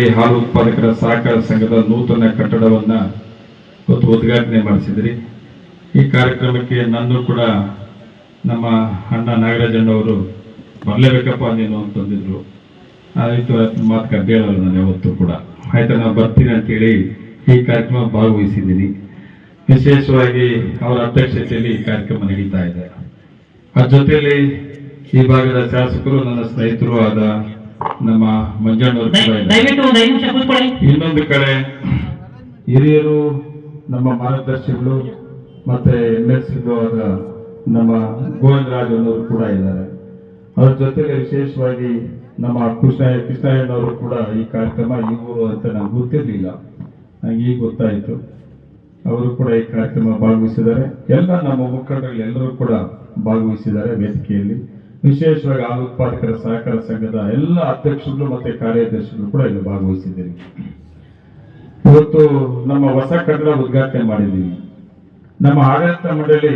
ಈ ಹಾಲು ಉತ್ಪಾದಕರ ಸಹಕಾರ ಸಂಘದ ನೂತನ ಕಟ್ಟಡವನ್ನ ಇವತ್ತು ಉದ್ಘಾಟನೆ ಮಾಡಿಸಿದ್ರಿ. ಈ ಕಾರ್ಯಕ್ರಮಕ್ಕೆ ನಂದು ಕೂಡ ನಮ್ಮ ಅಣ್ಣ ನಾಗರಾಜಣ್ಣವರು ಬರಲೇಬೇಕಪ್ಪ ನೀನು ಅಂತಂದಿದ್ರು ಆಯಿತು ಮಾತು ಕಡ್ಡಿ ಹೇಳಲ್ಲ ನಾನು ಯಾವತ್ತೂ ಕೂಡ. ಆಯ್ತು, ನಾನು ಬರ್ತೀನಿ ಅಂತೇಳಿ ಈ ಕಾರ್ಯಕ್ರಮ ಭಾಗವಹಿಸಿದ್ದೀನಿ. ವಿಶೇಷವಾಗಿ ಅವರ ಅಧ್ಯಕ್ಷತೆಯಲ್ಲಿ ಈ ಕಾರ್ಯಕ್ರಮ ನಡೀತಾ ಇದೆ. ಆ ಜೊತೆಯಲ್ಲಿ ಈ ಭಾಗದ ಶಾಸಕರು, ನನ್ನ ಸ್ನೇಹಿತರು ಆದ ನಮ್ಮ ಮಂಜಣ್ಣವರು. ದಯವಿಟ್ಟು ಒಂದು ಐದು ನಿಮಿಷ ಕೂತ್ಕೊಳ್ಳಿ. ಇನ್ನೊಂದು ಕಡೆ ಹಿರಿಯರು ನಮ್ಮ ಮಾರ್ಗದರ್ಶಿಗಳು ಮತ್ತೆ ಎಂ ಎಲ್ ಆದ ನಮ್ಮ ಗೋವಿಂದರಾಜ್ ಅನ್ನೋರು ಕೂಡ ಇದ್ದಾರೆ. ಅದ್ರ ಜೊತೆಗೆ ವಿಶೇಷವಾಗಿ ನಮ್ಮ ಕೃಷ್ಣ ಕೃಷ್ಣಯ್ಯನವರು ಕೂಡ ಈ ಕಾರ್ಯಕ್ರಮ ಇವರು ಅಂತ ನಂಗೆ ಗೊತ್ತಿರಲಿಲ್ಲ. ನಂಗೆ ಈಗ ಗೊತ್ತಾಯಿತು. ಅವರು ಕೂಡ ಈ ಕಾರ್ಯಕ್ರಮ ಭಾಗವಹಿಸಿದ್ದಾರೆ. ಎಲ್ಲ ನಮ್ಮ ಮುಖಂಡರು ಎಲ್ಲರೂ ಕೂಡ ಭಾಗವಹಿಸಿದ್ದಾರೆ ವೇದಿಕೆಯಲ್ಲಿ. ವಿಶೇಷವಾಗಿ ಹಾಲು ಉತ್ಪಾದಕರ ಸಹಕಾರ ಸಂಘದ ಎಲ್ಲ ಅಧ್ಯಕ್ಷರು ಮತ್ತೆ ಕಾರ್ಯದರ್ಶಿಗಳು ಕೂಡ ಇಲ್ಲಿ ಭಾಗವಹಿಸಿದ್ದೀರಿ. ಇವತ್ತು ನಮ್ಮ ಹೊಸ ಕಟ್ಟಡ ಉದ್ಘಾಟನೆ ಮಾಡಿದ್ದೀವಿ. ನಮ್ಮ ಆಡಳಿತ ಮಂಡಳಿ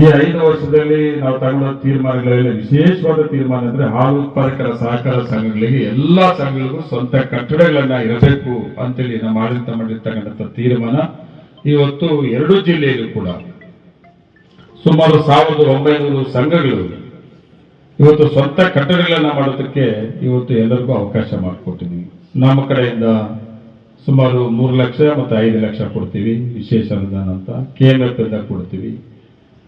ಈ ಐದು ವರ್ಷದಲ್ಲಿ ನಾವು ತಗೊಂಡ ತೀರ್ಮಾನಗಳಲ್ಲಿ ವಿಶೇಷವಾದ ತೀರ್ಮಾನ ಅಂದ್ರೆ ಹಾಲು ಉತ್ಪಾದಕರ ಸಹಕಾರ ಸಂಘಗಳಿಗೆ ಎಲ್ಲಾ ಸಂಘಗಳಿಗೂ ಸ್ವಂತ ಕಟ್ಟಡಗಳನ್ನ ಇರಬೇಕು ಅಂತೇಳಿ ನಮ್ಮ ಆಡಳಿತ ಮಂಡಳಿ ತಗೊಂಡಂತ ತೀರ್ಮಾನ. ಇವತ್ತು ಎರಡು ಜಿಲ್ಲೆಯಲ್ಲೂ ಕೂಡ ಸುಮಾರು ಸಾವಿರದ ಒಂಬೈನೂರು ಸಂಘಗಳು ಇವತ್ತು ಸ್ವಂತ ಕಟ್ಟಡಗಳನ್ನು ಮಾಡೋದಕ್ಕೆ ಇವತ್ತು ಎಲ್ಲರಿಗೂ ಅವಕಾಶ ಮಾಡಿಕೊಟ್ಟಿದ್ದೀವಿ. ನಮ್ಮ ಕಡೆಯಿಂದ ಸುಮಾರು ಮೂರು ಲಕ್ಷ ಮತ್ತು ಐದು ಲಕ್ಷ ಕೊಡ್ತೀವಿ, ವಿಶೇಷ ಅನುದಾನ ಅಂತ. ಕೆ ಇಂದ ಕೊಡ್ತೀವಿ.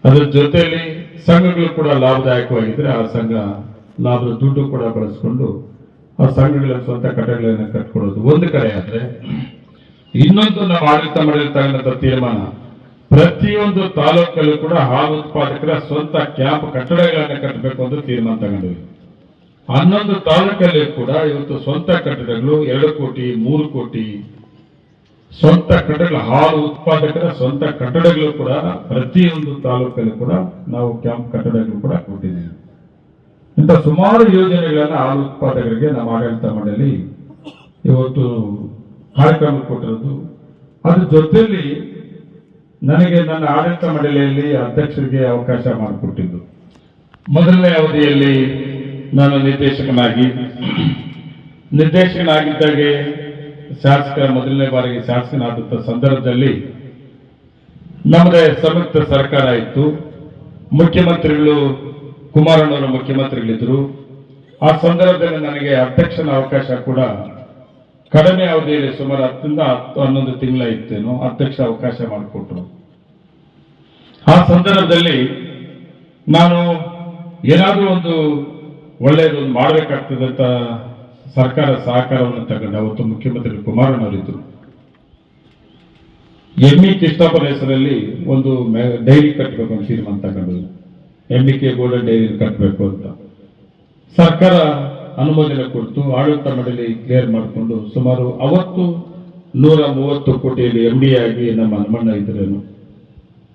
ಅದರ ಜೊತೆಯಲ್ಲಿ ಸಂಘಗಳು ಕೂಡ ಲಾಭದಾಯಕವಾಗಿದ್ದರೆ ಆ ಸಂಘ ಲಾಭದ ದುಡ್ಡು ಕೂಡ ಬಳಸ್ಕೊಂಡು ಆ ಸಂಘಗಳ ಸ್ವಂತ ಕಟ್ಟಡಗಳನ್ನು ಕಟ್ಕೊಡೋದು. ಒಂದು ಕಡೆ ಆದರೆ ಇನ್ನೊಂದು ನಾವು ಆಡಳಿತ ಮಾಡಿರ್ತಕ್ಕಂಥ ತೀರ್ಮಾನ ಪ್ರತಿಯೊಂದು ತಾಲೂಕಲ್ಲೂ ಕೂಡ ಹಾಲು ಉತ್ಪಾದಕರ ಸ್ವಂತ ಕ್ಯಾಂಪ್ ಕಟ್ಟಡಗಳನ್ನು ಕಟ್ಟಬೇಕು ಅಂತ ತೀರ್ಮಾನ ತಗೊಂಡಿವಿ ಹನ್ನೊಂದು ತಾಲೂಕಲ್ಲಿ ಕೂಡ ಇವತ್ತು ಸ್ವಂತ ಕಟ್ಟಡಗಳು ಎರಡು ಕೋಟಿ, ಮೂರು ಕೋಟಿ ಸ್ವಂತ ಕಟ್ಟಡಗಳ ಹಾಲು ಉತ್ಪಾದಕರ ಸ್ವಂತ ಕಟ್ಟಡಗಳು ಕೂಡ ಪ್ರತಿಯೊಂದು ತಾಲೂಕಲ್ಲೂ ಕೂಡ ನಾವು ಕ್ಯಾಂಪ್ ಕಟ್ಟಡಗಳು ಕೂಡ ಕೊಟ್ಟಿದ್ದೀವಿ. ಇಂಥ ಸುಮಾರು ಯೋಜನೆಗಳನ್ನು ಹಾಲು ಉತ್ಪಾದಕರಿಗೆ ನಮ್ಮ ಆಡಳಿತ ಮಂಡಳಿ ಇವತ್ತು ಕಾರ್ಯಕ್ರಮ ಕೊಟ್ಟಿರೋದು. ಅದ್ರ ಜೊತೆಯಲ್ಲಿ ನನಗೆ ನನ್ನ ಆಡಳಿತ ಮಂಡಳಿಯಲ್ಲಿ ಅಧ್ಯಕ್ಷರಿಗೆ ಅವಕಾಶ ಮಾಡಿಕೊಟ್ಟಿದ್ದು. ಮೊದಲನೇ ಅವಧಿಯಲ್ಲಿ ನಾನು ನಿರ್ದೇಶಕನಾಗಿ, ನಿರ್ದೇಶಕನಾಗಿದ್ದಾಗೆ ಶಾಸಕ, ಮೊದಲನೇ ಬಾರಿಗೆ ಶಾಸಕನಾದಂಥ ಸಂದರ್ಭದಲ್ಲಿ ನಮ್ಮದೇ ಸಂಯುಕ್ತ ಸರ್ಕಾರ ಇತ್ತು. ಮುಖ್ಯಮಂತ್ರಿಗಳು, ಕುಮಾರಣ್ಣವರು ಮುಖ್ಯಮಂತ್ರಿಗಳಿದ್ರು ಆ ಸಂದರ್ಭದಲ್ಲಿ ನನಗೆ ಅಧ್ಯಕ್ಷನ ಅವಕಾಶ ಕೂಡ ಕಡಿಮೆ ಅವಧಿಯಲ್ಲಿ ಸುಮಾರು ಹತ್ತರಿಂದ ಹತ್ತು, ಹನ್ನೊಂದು ತಿಂಗಳ ಇತ್ತೇನೋ, ಅಧ್ಯಕ್ಷ ಅವಕಾಶ ಮಾಡಿಕೊಟ್ರು. ಆ ಸಂದರ್ಭದಲ್ಲಿ ನಾನು ಏನಾದರೂ ಒಂದು ಒಳ್ಳೆಯದೊಂದು ಮಾಡಬೇಕಾಗ್ತದೆ ಅಂತ ಸರ್ಕಾರ ಸಹಕಾರವನ್ನು ತಗೊಂಡು, ಅವತ್ತು ಮುಖ್ಯಮಂತ್ರಿ ಕುಮಾರಣ್ಣವರಿದ್ದರು ಎಮ್ಮಿ ಕೃಷ್ಣಪ್ಪನ ಹೆಸರಲ್ಲಿ ಒಂದು ಡೈರಿ ಕಟ್ಟಬೇಕು ಅಂತ ತೀರ್ಮಾನ ತಗೊಂಡು ಎಮ್ಮಿ ಕೆ ಗೋಲ್ಡನ್ ಡೈರಿ ಕಟ್ಟಬೇಕು ಅಂತ. ಸರ್ಕಾರ ಅನುಮೋದನೆ ಕೊಡ್ತು ಆಡಳಿತ ಮಂಡಳಿ ಕ್ಲಿಯರ್ ಮಾಡಿಕೊಂಡು ಸುಮಾರು ಅವತ್ತು ನೂರ ಮೂವತ್ತು ಕೋಟಿಯಲ್ಲಿ ಎಂ ಡಿ ಆಗಿ ನಮ್ಮ ಹನುಮಣ್ಣ ಇದ್ರೇನು?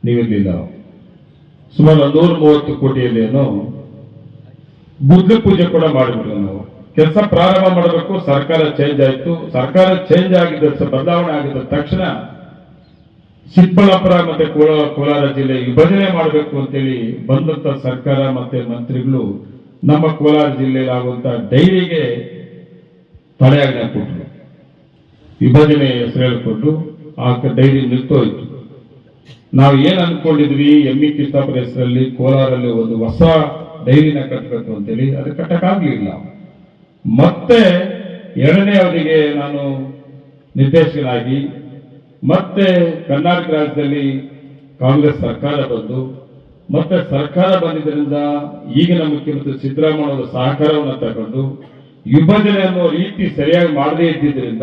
ನೀವಿರ್ಲಿಲ್ಲ. ಸುಮಾರು ನೂರ ಮೂವತ್ತು ಕೋಟಿಯಲ್ಲಿ ಏನೋ ಬುದ್ಧಿ ಪೂಜೆ ಕೂಡ ಮಾಡಿಬಿಟ್ರು ನಾವು. ಕೆಲಸ ಪ್ರಾರಂಭ ಮಾಡಬೇಕು, ಸರ್ಕಾರ ಚೇಂಜ್ ಆಯಿತು. ಸರ್ಕಾರ ಚೇಂಜ್ ಆಗಿದ್ದ ಬದಲಾವಣೆ ಆಗಿದ್ದ ತಕ್ಷಣ ಚಿಕ್ಕಬಳ್ಳಾಪುರ ಮತ್ತೆ ಕೋಲಾರ ಜಿಲ್ಲೆ ವಿಭಜನೆ ಮಾಡಬೇಕು ಅಂತೇಳಿ ಬಂದಂತ ಸರ್ಕಾರ ಮತ್ತೆ ಮಂತ್ರಿಗಳು ನಮ್ಮ ಕೋಲಾರ ಜಿಲ್ಲೆಯಲ್ಲಿ ಆಗುವಂತಹ ಡೈರಿಗೆ ತಡೆಯಾಜ್ಞೆ ಕೊಟ್ಟರು. ವಿಭಜನೆ ಹೆಸರು ಹೇಳಿಕೊಂಡು ಆ ಡೈರಿ ನಿಂತೋಯ್ತು. ನಾವು ಏನ್ ಅನ್ಕೊಂಡಿದ್ವಿ? ಎಮ್ಮಿ ಕೃಷ್ಣಪ್ಪನ ಹೆಸರಲ್ಲಿ ಕೋಲಾರಲ್ಲಿ ಒಂದು ಹೊಸ ಡೈರಿನ ಕಟ್ಟಬೇಕು ಅಂತೇಳಿ ಅದು ಕಟ್ಟಕ್ಕಾಗ್ಲಿಲ್ಲ. ಮತ್ತೆ ಎರಡನೇ ಅವರಿಗೆ ನಾನು ನಿರ್ದೇಶಕನಾಗಿ ಮತ್ತೆ ಕರ್ನಾಟಕ ರಾಜ್ಯದಲ್ಲಿ ಕಾಂಗ್ರೆಸ್ ಸರ್ಕಾರ ಬಂದು ಮತ್ತೆ ಸರ್ಕಾರ ಬಂದಿದ್ದರಿಂದ ಈಗಿನ ಮುಖ್ಯಮಂತ್ರಿ ಸಿದ್ದರಾಮಯ್ಯ ಅವರ ಸಹಕಾರವನ್ನು ತಗೊಂಡು ವಿಭಜನೆ ಅನ್ನೋ ರೀತಿ ಸರಿಯಾಗಿ ಮಾಡದೇ ಇದ್ದಿದ್ದರಿಂದ,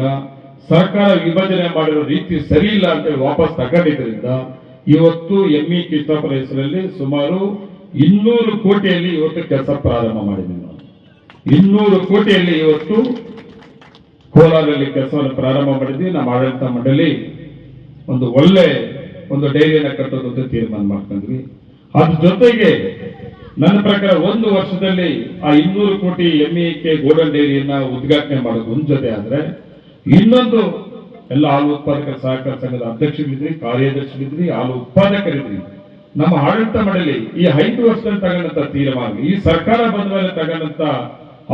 ಸರ್ಕಾರ ವಿಭಜನೆ ಮಾಡಿರೋ ರೀತಿ ಸರಿ ಇಲ್ಲ ಅಂತ ವಾಪಸ್ ತಗೊಂಡಿದ್ದರಿಂದ ಇವತ್ತು ಎಂ ಇ ಹೆಸರಲ್ಲಿ ಸುಮಾರು ಇನ್ನೂರು ಕೋಟಿಯಲ್ಲಿ ಇವತ್ತು ಕೆಲಸ ಪ್ರಾರಂಭ ಮಾಡಿದ್ದೀವಿ ನಾವು ಇನ್ನೂರು ಕೋಟಿಯಲ್ಲಿ ಇವತ್ತು ಕೋಲಾರಲ್ಲಿ ಕೆಲಸವನ್ನು ಪ್ರಾರಂಭ ಮಾಡಿದ್ವಿ ನಮ್ಮ ಆಡಳಿತ ಮಂಡಳಿ ಒಂದು ಒಳ್ಳೆ ಒಂದು ಡೈರಿಯನ್ನು ಕಟ್ಟೋದು ಅಂತ ತೀರ್ಮಾನ ಮಾಡ್ಕೊಂಡ್ವಿ. ಅದ್ರ ಜೊತೆಗೆ ನನ್ನ ಪ್ರಕಾರ ಒಂದು ವರ್ಷದಲ್ಲಿ ಆ ಇನ್ನೂರು ಕೋಟಿ ಎಂ ಕೆ ಗೋಲ್ಡನ್ ಡೈರಿಯನ್ನ ಉದ್ಘಾಟನೆ ಮಾಡೋದು ಒಂದ್ ಜೊತೆ ಆದ್ರೆ ಇನ್ನೊಂದು ಎಲ್ಲ ಹಾಲು ಉತ್ಪಾದಕ ಸಹಕಾರ ಸಂಘದ ಅಧ್ಯಕ್ಷರಿದ್ರಿ ಕಾರ್ಯದರ್ಶಿಗಳಿದ್ರಿ ಹಾಲು ಉತ್ಪಾದಕರಿದ್ರಿ. ನಮ್ಮ ಆಡಳಿತ ಮಂಡಳಿ ಈ ಐದು ವರ್ಷದಲ್ಲಿ ತಗೊಂಡಂತ ತೀರ್ಮಾನ, ಈ ಸರ್ಕಾರ ಬಂದ ಮೇಲೆ ತಗೊಂಡಂತ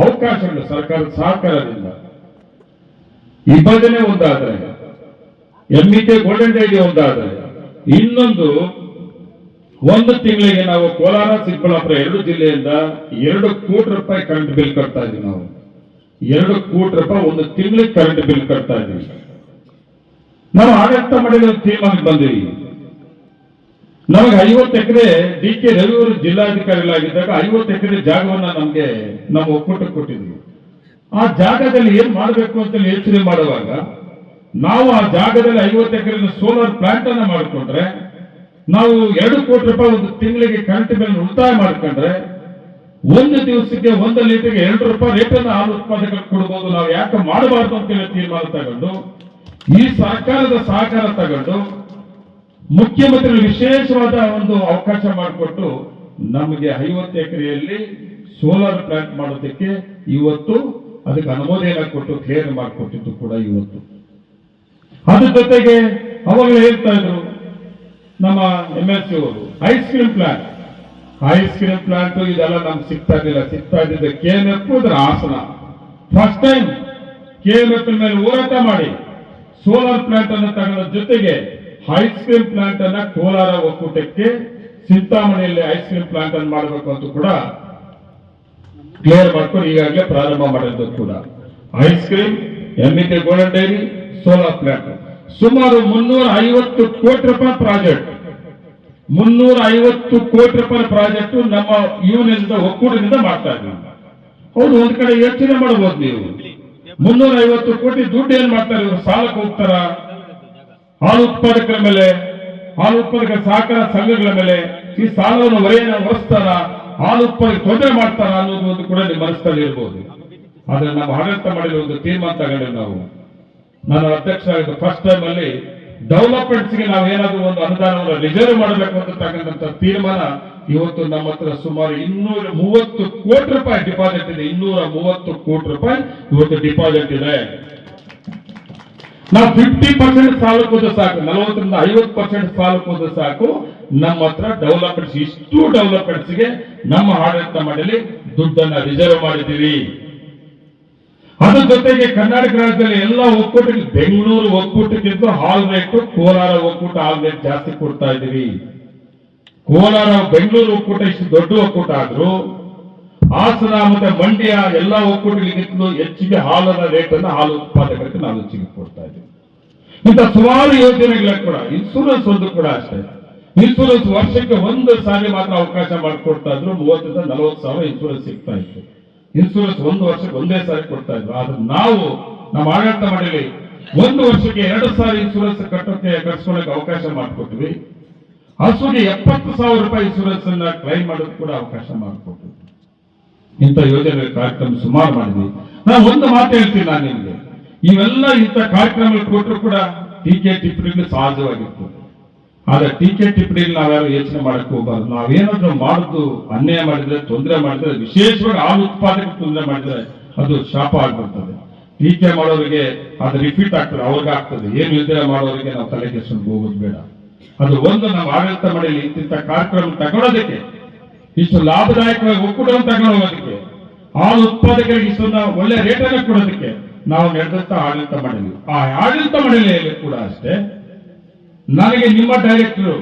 ಅವಕಾಶಗಳು ಸರ್ಕಾರದ ಸಹಕಾರದಿಂದ. ವಿಭಜನೆ ಒಂದಾದ್ರೆ ಕೆ ಗೋಲ್ಡನ್ ಡೈರಿ ಒಂದಾದ್ರೆ, ಇನ್ನೊಂದು ಒಂದು ತಿಂಗಳಿಗೆ ನಾವು ಕೋಲಾರ, ಚಿಕ್ಕಬಳ್ಳಾಪುರ ಎರಡು ಜಿಲ್ಲೆಯಿಂದ ಎರಡು ಕೋಟಿ ರೂಪಾಯಿ ಕರೆಂಟ್ ಬಿಲ್ ಕಟ್ತಾ ಇದ್ದೀವಿ ನಾವು. ಎರಡು ಕೋಟಿ ರೂಪಾಯಿ ಒಂದು ತಿಂಗಳಿಗೆ ಕರೆಂಟ್ ಬಿಲ್ ಕಟ್ತಾ ಇದ್ದೀವಿ. ನಾವು ಆಡಳಿತ ಮಾಡಿದ ತೀರ್ಮಾನಕ್ಕೆ ಬಂದಿವಿ. ನಮಗೆ ಐವತ್ತು ಎಕರೆ ಡಿ ಕೆ ರವಿಯವರು ಜಿಲ್ಲಾಧಿಕಾರಿಗಳಾಗಿದ್ದಾಗ ಐವತ್ತು ಎಕರೆ ಜಾಗವನ್ನ ನಮಗೆ ನಮ್ಮ ಒಕ್ಕೂಟ ಕೊಟ್ಟಿದ್ವಿ ಆ ಜಾಗದಲ್ಲಿ ಏನ್ ಮಾಡಬೇಕು ಅಂತ ಯೋಚನೆ ಮಾಡುವಾಗ ನಾವು ಆ ಜಾಗದಲ್ಲಿ ಐವತ್ತು ಎಕರೆ ಸೋಲಾರ್ ಪ್ಲಾಂಟ್ ಅನ್ನ ಮಾಡಿಕೊಂಡ್ರೆ ನಾವು ಎರಡು ಕೋಟಿ ರೂಪಾಯಿ ಒಂದು ತಿಂಗಳಿಗೆ ಕರೆಂಟ್ ಬಿಲ್ ಉಳಿತಾಯ ಮಾಡ್ಕೊಂಡ್ರೆ ಒಂದು ದಿವಸಕ್ಕೆ ಒಂದು ಲೀಟರ್ಗೆ ಎರಡು ರೂಪಾಯಿ ರೇಟನ್ನು ಹಾಲು ಉತ್ಪಾದಕ ಕೊಡಬಹುದು ನಾವು ಯಾಕೆ ಮಾಡಬಾರ್ದು ಅಂತೇಳಿ ತೀರ್ಮಾನ ತಗೊಂಡು, ಈ ಸರ್ಕಾರದ ಸಹಕಾರ ತಗೊಂಡು ಮುಖ್ಯಮಂತ್ರಿ ವಿಶೇಷವಾದ ಒಂದು ಅವಕಾಶ ಮಾಡಿಕೊಟ್ಟು ನಮಗೆ ಐವತ್ತು ಎಕರೆಯಲ್ಲಿ ಸೋಲಾರ್ ಪ್ಲಾಂಟ್ ಮಾಡೋದಕ್ಕೆ ಇವತ್ತು ಅದಕ್ಕೆ ಅನುಮೋದನೆ ಕೊಟ್ಟು ಕ್ಲಿಯರ್ ಮಾಡಿಕೊಟ್ಟಿದ್ದು ಕೂಡ ಇವತ್ತು. ಅದ್ರ ಜೊತೆಗೆ ಅವಾಗಲೇ ಹೇಳ್ತಾ ಇದ್ರು ನಮ್ಮ ಎಂ ಎಸ್ ಅವರು ice cream plant ice cream plant ಇದೆಲ್ಲ ನಮ್ಗೆ ಸಿಗ್ತಾ ಇರಲಿಲ್ಲ. ಸಿಗ್ತಾ ಇದ್ದಿದ್ದ ಕೆ ಎನ್ ಎಫ್ ಅದರ Hassan. First time K N F ಮೇಲೆ ಹೋರಾಟ ಮಾಡಿ ಸೋಲಾರ್ ಪ್ಲಾಂಟ್ ಅನ್ನು ತಗೊಂಡ ಜೊತೆಗೆ ಐಸ್ ಕ್ರೀಮ್ ಪ್ಲಾಂಟ್ ಅನ್ನ ಕೋಲಾರ ಒಕ್ಕೂಟಕ್ಕೆ ಚಿಂತಾಮಣಿಯಲ್ಲಿ ಐಸ್ ಕ್ರೀಮ್ ಪ್ಲಾಂಟ್ ಅನ್ನು ಮಾಡಬೇಕು ಅಂತ ಕೂಡ ಕ್ಲಿಯರ್ ಮಾಡ್ಕೊಂಡು ಈಗಾಗಲೇ ಪ್ರಾರಂಭ ಮಾಡಿದ್ದು ಕೂಡ. Ice cream MBK golden dairy solar plant ಸುಮಾರು ಮುನ್ನೂರ ಐವತ್ತು ಕೋಟಿ ರೂಪಾಯಿ ಪ್ರಾಜೆಕ್ಟ್. ಮುನ್ನೂರ ಐವತ್ತು ಕೋಟಿ ರೂಪಾಯಿ ಪ್ರಾಜೆಕ್ಟ್ ನಮ್ಮ ಯೂನಿಯನ್ ಒಕ್ಕೂಟದಿಂದ ಮಾಡ್ತಾ ಇದ್ದೀವಿ. ಹೌದು, ಒಂದ್ ಕಡೆ ಯೋಚನೆ ಮಾಡಬಹುದು ನೀವು. ಮುನ್ನೂರ ಐವತ್ತು ಕೋಟಿ ದುಡ್ಡು ಏನ್ ಮಾಡ್ತಾರೆ ಇವರು? ಸಾಲಕ್ಕೆ ಹೋಗ್ತಾರ? ಹಾಲು ಉತ್ಪಾದಕರ ಮೇಲೆ, ಹಾಲು ಉತ್ಪಾದಕ ಸಹಕಾರ ಸಂಘಗಳ ಮೇಲೆ ಈ ಸಾಲವನ್ನು ಹೊರೆಯನ್ನು ಹೊರಿಸ್ತಾರ? ಹಾಲು ಉತ್ಪಾದಕ ತೊಂದರೆ ಮಾಡ್ತಾರ ಅನ್ನೋದು ಒಂದು ಕೂಡ ನಿಮ್ಮ ಮನಸ್ಸಲ್ಲಿ ಇರ್ಬೋದು. ಆದ್ರೆ ನಾವು ಆಡಳಿತ ಮಾಡಿದ ಒಂದು ತೀರ್ಮಾನ ತಗೊಂಡಿವಿ ನಾವು ನಾನು ಅಧ್ಯಕ್ಷ ಆಗಿದ್ದು ಫಸ್ಟ್ ಟೈಮ್ ಅಲ್ಲಿ ಡೆವಲಪ್ಮೆಂಟ್ಸ್ಗೆ ನಾವು ಏನಾದ್ರೂ ಒಂದು ಅನುದಾನವನ್ನು ರಿಸರ್ವ್ ಮಾಡಬೇಕು ಅಂತ ತಗೊಂಡಂತ ತೀರ್ಮಾನ ಇವತ್ತು ನಮ್ಮ ಹತ್ರ ಸುಮಾರು ಇನ್ನೂರ ಮೂವತ್ತು ಕೋಟಿ ರೂಪಾಯಿ ಡಿಪಾಸಿಟ್ ಇದೆ. ಇನ್ನೂರ ಮೂವತ್ತು ಕೋಟಿ ರೂಪಾಯಿ ಇವತ್ತು ಡಿಪಾಸಿಟ್ ಇದೆ. ನಾವು ಫಿಫ್ಟಿ ಪರ್ಸೆಂಟ್ ಸಾಲಕ್ಕೆ ಹೋದ್ರೆ ಸಾಕು. ನಲವತ್ತರಿಂದ ಐವತ್ತು ಪರ್ಸೆಂಟ್ ಸಾಲಕ್ಕೆ ಹೋದ್ರೆ ಸಾಕು. ನಮ್ಮ ಹತ್ರ ಡೆವಲಪ್ಮೆಂಟ್ಸ್ ಇಷ್ಟು ಡೆವಲಪ್ಮೆಂಟ್ಸ್ಗೆ ನಮ್ಮ ಆಡಳಿತ ಮಂಡಳಿ ದುಡ್ಡನ್ನ ರಿಸರ್ವ್ ಮಾಡಿದ್ದೀವಿ ಅದ್ರ ಜೊತೆಗೆ ಕರ್ನಾಟಕ ರಾಜ್ಯದಲ್ಲಿ ಎಲ್ಲ ಒಕ್ಕೂಟಕ್ಕೆ ಬೆಂಗಳೂರು ಒಕ್ಕೂಟಕ್ಕಿಂತ ಹಾಲ್ ರೇಟ್ ಕೋಲಾರ ಒಕ್ಕೂಟ ಹಾಲ್ ರೇಟ್ ಜಾಸ್ತಿ ಕೊಡ್ತಾ ಇದ್ದೀವಿ. ಕೋಲಾರ, ಬೆಂಗಳೂರು ಒಕ್ಕೂಟ ಇಷ್ಟು ದೊಡ್ಡ ಒಕ್ಕೂಟ ಆದ್ರು ಹಾಸನ ಮತ್ತೆ ಮಂಡ್ಯ ಎಲ್ಲ ಒಕ್ಕೂಟಗಳಿಗಿಂತಲೂ ಹೆಚ್ಚಿಗೆ ಹಾಲನ ರೇಟ್ ಅನ್ನು ಹಾಲು ಉತ್ಪಾದಕರಿಗೆ ನಾವು ಹೆಚ್ಚಿಗೆ ಕೊಡ್ತಾ ಇದ್ದೀವಿ. ಇಂಥ ಸುಮಾರು ಯೋಜನೆಗಳ ಕೂಡ ಇನ್ಸೂರೆನ್ಸ್ ಒಂದು ಕೂಡ ಅಷ್ಟೇ. ಇನ್ಸೂರೆನ್ಸ್ ವರ್ಷಕ್ಕೆ ಒಂದು ಸಾರಿ ಮಾತ್ರ ಅವಕಾಶ ಮಾಡಿಕೊಡ್ತಾ ಇದ್ರು, ಮೂವತ್ತರಿಂದ ನಲವತ್ತು ಸಾವಿರ ಇನ್ಸೂರೆನ್ಸ್ ಸಿಗ್ತಾ ಇತ್ತು. ಇನ್ಸೂರೆನ್ಸ್ ಒಂದು ವರ್ಷಕ್ಕೆ ಒಂದೇ ಸಾರಿ ಕೊಡ್ತಾ ಇದ್ರು. ಆದ್ರೆ ನಾವು ನಮ್ಮ ಆಡಳಿತ ಮಂಡಳಿ ಒಂದು ವರ್ಷಕ್ಕೆ ಎರಡು ಸಾರಿ ಇನ್ಸೂರೆನ್ಸ್ ಕಟ್ಟೋಕೆ ಕಟ್ಸ್ಕೊಳಕ್ಕೆ ಅವಕಾಶ ಮಾಡಿಕೊಟ್ವಿ. ಹಸುಗೆ ಎಪ್ಪತ್ತು ಸಾವಿರ ರೂಪಾಯಿ ಇನ್ಸೂರೆನ್ಸ್ ಅನ್ನ ಕ್ಲೈಮ್ ಮಾಡೋದು ಕೂಡ ಅವಕಾಶ ಮಾಡಿಕೊಟ್ವಿ. ಇಂಥ ಯೋಜನೆ ಕಾರ್ಯಕ್ರಮ ಸುಮಾರು ಮಾಡಿದ್ವಿ. ನಾನು ಒಂದು ಮಾತು ಹೇಳ್ತೀನಿ ನಾನು ನಿಮಗೆ. ಇವೆಲ್ಲ ಇಂಥ ಕಾರ್ಯಕ್ರಮಗಳು ಕೊಟ್ಟರು ಕೂಡ ಟೀಕೆ ಟಿಪ್ಪಣಿಗಳು ಸಹಜವಾಗಿತ್ತು. ಆದ್ರೆ ಟೀಕೆ ಟಿಪ್ಪಣಿಯಲ್ಲಿ ನಾವ್ಯಾರು ಯೋಚನೆ ಮಾಡಕ್ ಹೋಗ್ಬಾರ್ದು. ನಾವೇನಾದ್ರೂ ಮಾಡುದು, ಅನ್ಯಾಯ ಮಾಡಿದ್ರೆ, ತೊಂದರೆ ಮಾಡಿದ್ರೆ, ವಿಶೇಷವಾಗಿ ಹಾಲು ಉತ್ಪಾದಕ ತೊಂದರೆ ಮಾಡಿದ್ರೆ ಅದು ಶಾಪ ಆಗ್ಬಿಡ್ತದೆ. ಟೀಕೆ ಮಾಡೋರಿಗೆ ಅದು ರಿಪೀಟ್ ಆಗ್ತದೆ, ಅವ್ರಿಗೆ ಆಗ್ತದೆ. ಏನು ಇದ್ರೆ ಮಾಡೋರಿಗೆ ನಾವು ತಲೆ ಕೆಡಿಸ್ಕೊಂಡು ಹೋಗೋದು ಬೇಡ. ಅದು ಒಂದು ನಾವು ಆಡಳಿತ ಮಾಡಲಿ ಇಂತಿಂತ ಕಾರ್ಯಕ್ರಮ ತಗೊಳ್ಳೋದಕ್ಕೆ ಇಷ್ಟು ಲಾಭದಾಯಕವಾಗಿ ಒಕ್ಕೂಟವನ್ನು ತಗೊಂಡು ಹೋಗೋದಕ್ಕೆ ಹಾಲು ಉತ್ಪಾದಕರಿಗೆ ಇಷ್ಟೊಂದು ಒಳ್ಳೆ ರೇಟನ್ನು ಕೊಡೋದಕ್ಕೆ ನಾವು ನಡೆದಂತ ಆಡಳಿತ ಮಾಡಿದ್ವಿ ಆ ಆಡಳಿತ ಮಂಡಳಿಯಲ್ಲಿ ಕೂಡ ಅಷ್ಟೇ. ನನಗೆ ನಿಮ್ಮ ಡೈರೆಕ್ಟರ್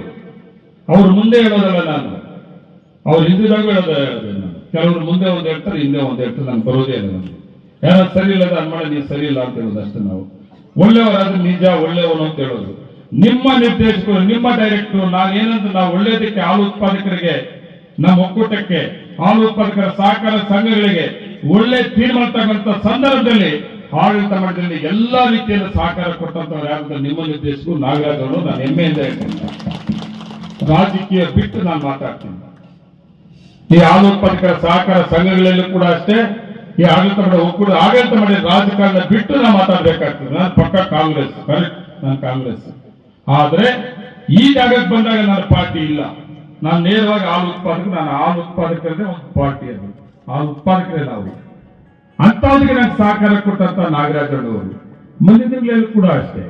ಅವ್ರ ಮುಂದೆ ಹೇಳೋದಲ್ಲ ನಾನು. ಅವ್ರು ಹಿಂದಿದಾಗ ಹೇಳೋದ ನಾನು. ಕೆಲವರು ಮುಂದೆ ಒಂದು ಹೇಳ್ತಾರೆ, ಹಿಂದೆ ಒಂದು ಹೇಳ್ತಾರೆ, ನಾನು ಬರೋದೇ ಇಲ್ಲ ನನಗೆ ಯಾರು ಸರಿ ಇಲ್ಲದ ಅನ್ಮಾಡ ನೀವು ಸರಿ ಇಲ್ಲ ಅಂತ ಹೇಳೋದು ಅಷ್ಟೇ ನಾವು. ಒಳ್ಳೆಯವರಾದ್ರೆ ನಿಜ, ಒಳ್ಳೆಯವನು ಅಂತ ಹೇಳೋದು. ನಿಮ್ಮ ನಿರ್ದೇಶಕರು, ನಿಮ್ಮ ಡೈರೆಕ್ಟರ್ ನಾನೇನಂತ ನಾವು ಒಳ್ಳೇದಕ್ಕೆ ಹಾಲು ಉತ್ಪಾದಕರಿಗೆ, ನಮ್ಮ ಒಕ್ಕೂಟಕ್ಕೆ ಹಾಲು ಉತ್ಪಾದಕರ ಸಹಕಾರ ಸಂಘಗಳಿಗೆ ಒಳ್ಳೆ ತೀರ್ಮಾನ ತಗೊಂತ ಸಂದರ್ಭದಲ್ಲಿ ಆಡಳಿತ ಮಂಡಳಿ ಎಲ್ಲಾ ರೀತಿಯಲ್ಲಿ ಸಹಕಾರ ಕೊಟ್ಟಂತವ್ರು ಯಾರು ನಿಮ್ಮ ನಿರ್ದೇಶಕರು ನಾಗರಾಜ್ ಅವರು, ನಾನು ಹೆಮ್ಮೆಯಿಂದ ಹೇಳ್ತೀನಿ. ರಾಜಕೀಯ ಬಿಟ್ಟು ನಾನು ಮಾತಾಡ್ತೀನಿ. ಈ ಹಾಲು ಉತ್ಪಾದಕರ ಸಹಕಾರ ಸಂಘಗಳಲ್ಲಿ ಕೂಡ ಅಷ್ಟೇ, ಈ ಆಡಳಿತ ಮಂಡಳಿ ಒಕ್ಕೂಟ ಆಡಳಿತ ಮಂಡಳಿ ರಾಜಕಾರಣ ಬಿಟ್ಟು ನಾನು ಮಾತಾಡ್ಬೇಕಾಗ್ತದೆ. ನಾನು ಪಕ್ಕ ಕಾಂಗ್ರೆಸ್, ಕರೆಕ್ಟ್, ನಾನು ಕಾಂಗ್ರೆಸ್. ಆದ್ರೆ ಈ ಜಾಗಕ್ಕೆ ಬಂದಾಗ ನನ್ನ ಪಾರ್ಟಿ ಇಲ್ಲ. ನಾನು ನೇರವಾಗಿ ಹಾಲು ಉತ್ಪಾದಕ ನಾನು ಹಾಲು ಉತ್ಪಾದಕರದೇ ಒಂದು ಪಾರ್ಟಿ ಅದು. ಹಾಲು ಉತ್ಪಾದಕರೇ ನಾವು. ಅಂತವ್ರಿಗೆ ನಂಗೆ ಸಹಕಾರ ಕೊಟ್ಟಂತ ನಾಗರಾಜರವರು ಮುಂದಿನ ತಿಂಗಳಲ್ಲಿ ಕೂಡ ಅಷ್ಟೇ.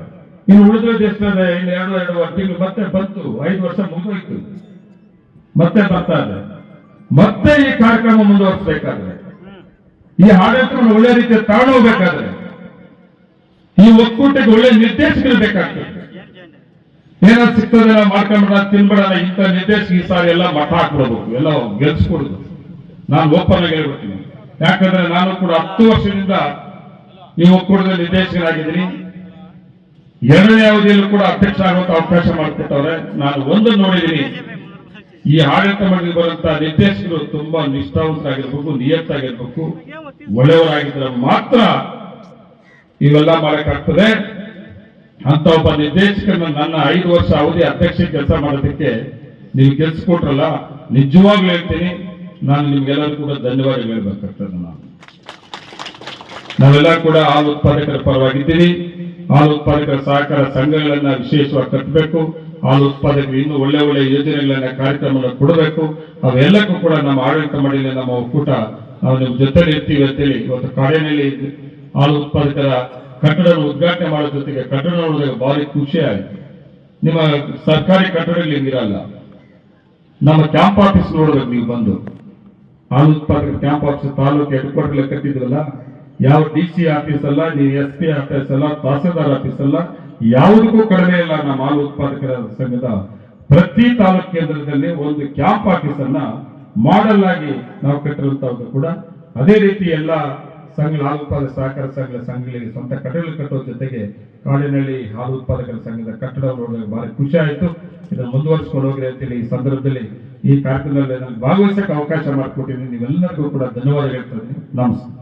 ಇನ್ನು ಉಳಿದ ಎಷ್ಟಿದೆ ಇನ್ನು ಎರಡು, ಎರಡೂವರೆ ತಿಂಗಳು ಮತ್ತೆ ಬಂತು. ಐದು ವರ್ಷ ಮುಗಿದೋಯ್ತು. ಮತ್ತೆ ಬರ್ತಾ ಇದೆ. ಮತ್ತೆ ಈ ಕಾರ್ಯಕ್ರಮ ಮುಂದುವರಿಸಬೇಕಾದ್ರೆ, ಈ ಆಡಳಿತವನ್ನು ಒಳ್ಳೆ ರೀತಿ ಹೋಗ್ಬೇಕಾದ್ರೆ ಈ ಒಕ್ಕೂಟಕ್ಕೆ ಒಳ್ಳೆ ನಿರ್ದೇಶಕರು ಬೇಕಾಗ್ತದೆ. ಏನಾದ್ರು ಸಿಗ್ತದೆ ಮಾಡ್ಕೊಂಡ್ಬಿಡ ತಿನ್ಬೇಡ ಇಂಥ ನಿರ್ದೇಶಕ ಈ ಸಾರಿ ಎಲ್ಲ ಮಠ ಹಾಕ್ಬಿಡ್ಬೇಕು. ಎಲ್ಲ ಗೆಲ್ಸ್ಕೊಡುದು. ನಾನು ಓಪನ್ ಆಗಿ ಹೇಳ್ಬಿಡ್ತೀನಿ. ಯಾಕಂದ್ರೆ ನಾನು ಕೂಡ ಹತ್ತು ವರ್ಷದಿಂದ ಈ ಒಕ್ಕೂಟದ ನಿರ್ದೇಶಕರಾಗಿದ್ದೀನಿ. ಎರಡನೇ ಅವಧಿಯಲ್ಲೂ ಕೂಡ ಅಧ್ಯಕ್ಷ ಆಗುವಂತ ಅವಕಾಶ ಮಾಡಿಕೊಟ್ಟವ್ರೆ. ನಾನು ಒಂದು ನೋಡಿದ್ದೀನಿ. ಈ ಆಡಳಿತ ಮಂಡಳಿ ಬರುವಂತ ನಿರ್ದೇಶಕರು ತುಂಬಾ ನಿಷ್ಠಾವಂತರಾಗಿರ್ಬೇಕು, ನಿಯತ್ತಾಗಿರ್ಬೇಕು ಒಳ್ಳೆಯವರಾಗಿದ್ರೆ ಮಾತ್ರ ಇವೆಲ್ಲ ಮಾಡಕ್ಕಾಗ್ತದೆ. ಅಂತ ಒಬ್ಬ ನಿರ್ದೇಶಕರನ್ನ ನನ್ನ ಐದು ವರ್ಷ ಅವಧಿ ಅಧ್ಯಕ್ಷ ಕೆಲಸ ಮಾಡೋದಕ್ಕೆ ನೀವು ಕೆಲಸ ಕೊಟ್ರಲ್ಲ ನಿಜವಾಗ್ಲೂ ಹೇಳ್ತೀನಿ. ನಾನು ನಿಮ್ಗೆಲ್ಲರೂ ಕೂಡ ಧನ್ಯವಾದ ಹೇಳ್ಬೇಕಾಗ್ತದೆ ನಾನು. ನಾವೆಲ್ಲ ಕೂಡ ಹಾಲು ಉತ್ಪಾದಕರ ಪರವಾಗಿದ್ದೀವಿ. ಹಾಲು ಉತ್ಪಾದಕರ ಸಹಕಾರ ಸಂಘಗಳನ್ನ ವಿಶೇಷವಾಗಿ ಕಟ್ಟಬೇಕು. ಹಾಲು ಉತ್ಪಾದಕರು ಇನ್ನೂ ಒಳ್ಳೆ ಒಳ್ಳೆ ಯೋಜನೆಗಳನ್ನ, ಕಾರ್ಯಕ್ರಮಗಳನ್ನ ಕೊಡಬೇಕು. ಅವೆಲ್ಲಕ್ಕೂ ಕೂಡ ನಮ್ಮ ಆಡಳಿತ ಮಂಡಳಿ ನಮ್ಮ ಒಕ್ಕೂಟ, ನಾವು ನಿಮ್ಮ ಜೊತೆಲಿ ಇರ್ತೀವಿ ಅಂತೇಳಿ ಇವತ್ತು ಕಾರ್ಯನಲ್ಲಿ ಹಾಲು ಉತ್ಪಾದಕರ ಕಟ್ಟಡ ಉದ್ಘಾಟನೆ ಮಾಡೋ ಜೊತೆಗೆ ಕಟ್ಟಡ ನೋಡಿದಾಗ ಭಾರಿ ಖುಷಿ ಆಯ್ತು. ನಿಮ್ಮ ಸರ್ಕಾರಿ ಕಟ್ಟಡಗಳು ಇರಲ್ಲ ನಮ್ಮ ಕ್ಯಾಂಪ್ ಆಫೀಸ್ ನೋಡ್ಬೇಕು ನೀವು ಬಂದು. ಹಾಲು ಕ್ಯಾಂಪ್ ಆಫೀಸ್ ತಾಲೂಕು ಹೆಡ್ ಕಟ್ಟಿದ್ರಲ್ಲ ಯಾವ ಡಿ ಸಿ ಆಫೀಸ್ ಅಲ್ಲ ನೀವು ಎಸ್ ಪಿ ಆಫೀಸ್ ಅಲ್ಲ, ತಹಸೀಲ್ದಾರ್ ಆಫೀಸ್ ಅಲ್ಲ, ಯಾವುದಕ್ಕೂ ಕಡಿಮೆ ಇಲ್ಲ ನಮ್ಮ ಹಾಲು ಉತ್ಪಾದಕರ ಸಂಘದ. ಪ್ರತಿ ತಾಲೂಕು ಕೇಂದ್ರದಲ್ಲಿ ಒಂದು ಕ್ಯಾಂಪ್ ಆಫೀಸ್ ಅನ್ನ ಮಾಡೆಲ್ ಆಗಿ ನಾವು ಕಟ್ಟಿರುವಂತಹದ್ದು ಕೂಡ. ಅದೇ ರೀತಿ ಎಲ್ಲ ಸಂಘ ಹಾಲು ಉತ್ಪಾದಕ ಸಹಕಾರ ಸಂಘಗಳ ಸಂಘಗಳಿಗೆ ಸ್ವಂತ ಕಟ್ಟಡಗಳು ಕಟ್ಟುವ ಜೊತೆಗೆ ಕಾಡಿನಹಳ್ಳಿ ಹಾಲು ಉತ್ಪಾದಕರ ಸಂಘದ ಕಟ್ಟಡ ಬಹಳ ಖುಷಿ ಆಯಿತು. ಇದನ್ನು ಮುಂದುವರಿಸಿಕೊಂಡು ಹೋಗ್ರಿ ಅಂತೇಳಿ ಈ ಸಂದರ್ಭದಲ್ಲಿ ಈ ಕಾರ್ಯಕ್ರಮದಲ್ಲಿ ನನಗೆ ಭಾಗವಹಿಸಕ್ಕೆ ಅವಕಾಶ ಮಾಡಿಕೊಟ್ಟಿದ್ದೀನಿ. ನೀವೆಲ್ಲರಿಗೂ ಕೂಡ ಧನ್ಯವಾದಗಳು ನಮಸ್ಕಾರ.